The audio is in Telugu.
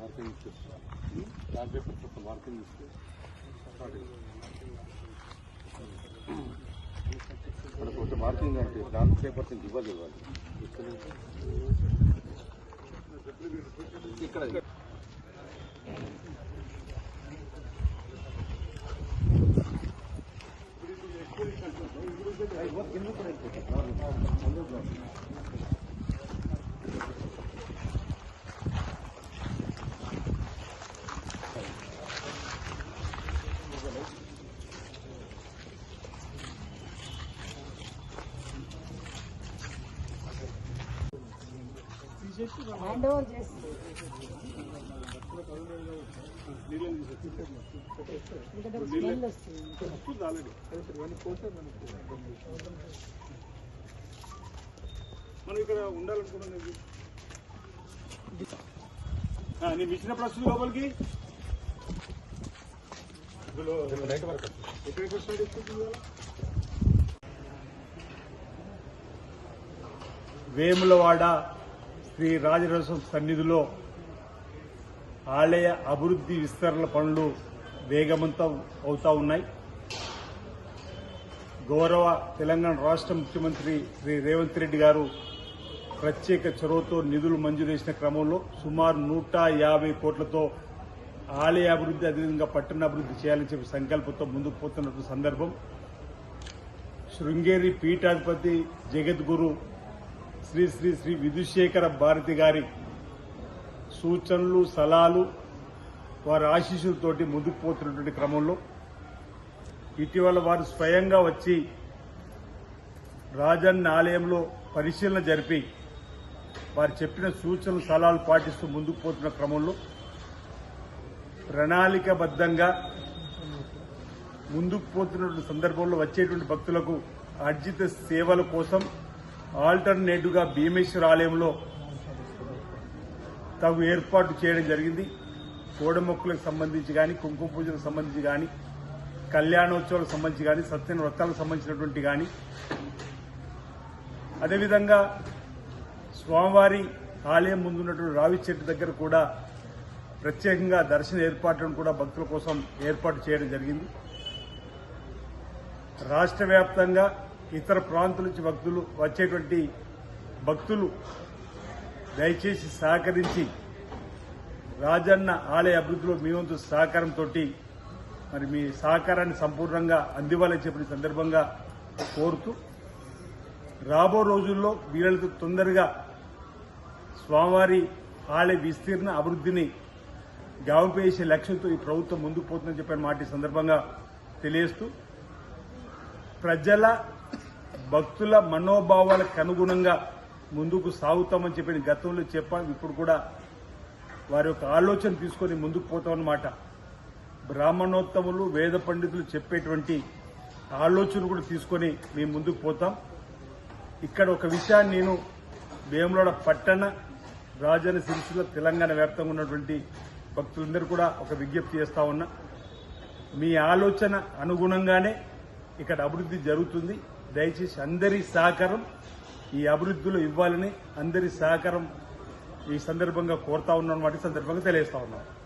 మార్కింగ్ ఇస్తే దాని పేపర్ కొంత మార్కింగ్ ఇస్తే ఇక్కడ కొంచెం మార్కింగ్ అంటే దాని పేపర్ నుంచి ఇవ్వాలి ఇవ్వాలి ఇక్కడ హ్యాండ్ ఓవర్ చేసి మనం ఇక్కడ ఉండాలనుకున్నాను నేను. ఆ, నేను లోపలికి ఎక్కడికి స్టార్ట్ వేములవాడ శ్రీ రాజరాజం సన్నిధిలో ఆలయ అభివృద్ధి విస్తరణ పనులు వేగవంతం అవుతా ఉన్నాయి. గౌరవ తెలంగాణ రాష్ట్ర ముఖ్యమంత్రి శ్రీ రేవంత్ రెడ్డి గారు ప్రత్యేక చొరవతో నిధులు మంజూరు చేసిన క్రమంలో సుమారు నూట యాభై కోట్లతో ఆలయ అభివృద్ధి అదేవిధంగా పట్టణ అభివృద్ధి చేయాలని చెప్పి సంకల్పంతో ముందుకు పోతున్నటువంటి సందర్భం. శృంగేరి పీఠాధిపతి జగద్గురు శ్రీ శ్రీ శ్రీ విధుశేఖర భారతి గారి సూచనలు సలహాలు వారి ఆశీస్సులతోటి ముందుకు పోతున్నటువంటి క్రమంలో ఇటీవల వారు స్వయంగా వచ్చి రాజన్న ఆలయంలో పరిశీలన జరిపి వారు చెప్పిన సూచనలు సలహాలు పాటిస్తూ ముందుకు పోతున్న క్రమంలో ప్రణాళికబద్ధంగా ముందుకు పోతున్నటువంటి సందర్భంలో వచ్చేటువంటి భక్తులకు అర్జిత సేవల కోసం ఆల్టర్నేటివ్గా భీమేశ్వర ఆలయంలో తగు ఏర్పాటు చేయడం జరిగింది. కోడమొక్కులకు సంబంధించి కానీ కుంకుమ పూజలకు సంబంధించి కానీ కళ్యాణోత్సవాలకు సంబంధించి కానీ సత్యన వ్రతాలకు సంబంధించినటువంటి కానీ అదేవిధంగా స్వామివారి ఆలయం ముందున్నటువంటి రావి చెట్టు దగ్గర కూడా ప్రత్యేకంగా దర్శన ఏర్పాట్లను కూడా భక్తుల కోసం ఏర్పాటు చేయడం జరిగింది. రాష్ట్ర వ్యాప్తంగా ఇతర ప్రాంతాల నుంచి భక్తులు వచ్చేటువంటి భక్తులు దయచేసి సహకరించి రాజన్న ఆలయ అభివృద్ధిలో మీ వంతు సహకారంతో మరి మీ సహకారాన్ని సంపూర్ణంగా అందివ్వాలని చెప్పిన సందర్భంగా కోరుతూ రాబో రోజుల్లో వీళ్ళతో తొందరగా స్వామివారి ఆలయ విస్తీర్ణ అభివృద్ధిని గావింపేసే లక్ష్యంతో ఈ ప్రభుత్వం ముందుకు పోతుందని చెప్పిన మాట ఈ సందర్భంగా తెలియజేస్తూ ప్రజల భక్తుల మనోభావాలకు అనుగుణంగా ముందుకు సాగుతామని చెప్పిన గతంలో చెప్పాను ఇప్పుడు కూడా వారి యొక్క ఆలోచన తీసుకొని ముందుకు పోతామన్నమాట. బ్రాహ్మణోత్తములు వేద పండితులు చెప్పేటువంటి ఆలోచన కూడా తీసుకొని మేము ముందుకు పోతాం. ఇక్కడ ఒక విషయాన్ని నేను వేములవాడ పట్టణ రాజన్న సిరిసిల్ల తెలంగాణ వ్యాప్తంగా ఉన్నటువంటి భక్తులందరూ కూడా ఒక విజ్ఞప్తి చేస్తా ఉన్నా. మీ ఆలోచన అనుగుణంగానే ఇక్కడ అభివృద్ధి జరుగుతుంది. దయచేసి అందరి సహకారం ఈ అభివృద్ధిలో ఇవ్వాలని అందరి సహకారం ఈ సందర్భంగా కోరుతా ఉన్నాను వాటి సందర్భంగా తెలియజేస్తా ఉన్నాను.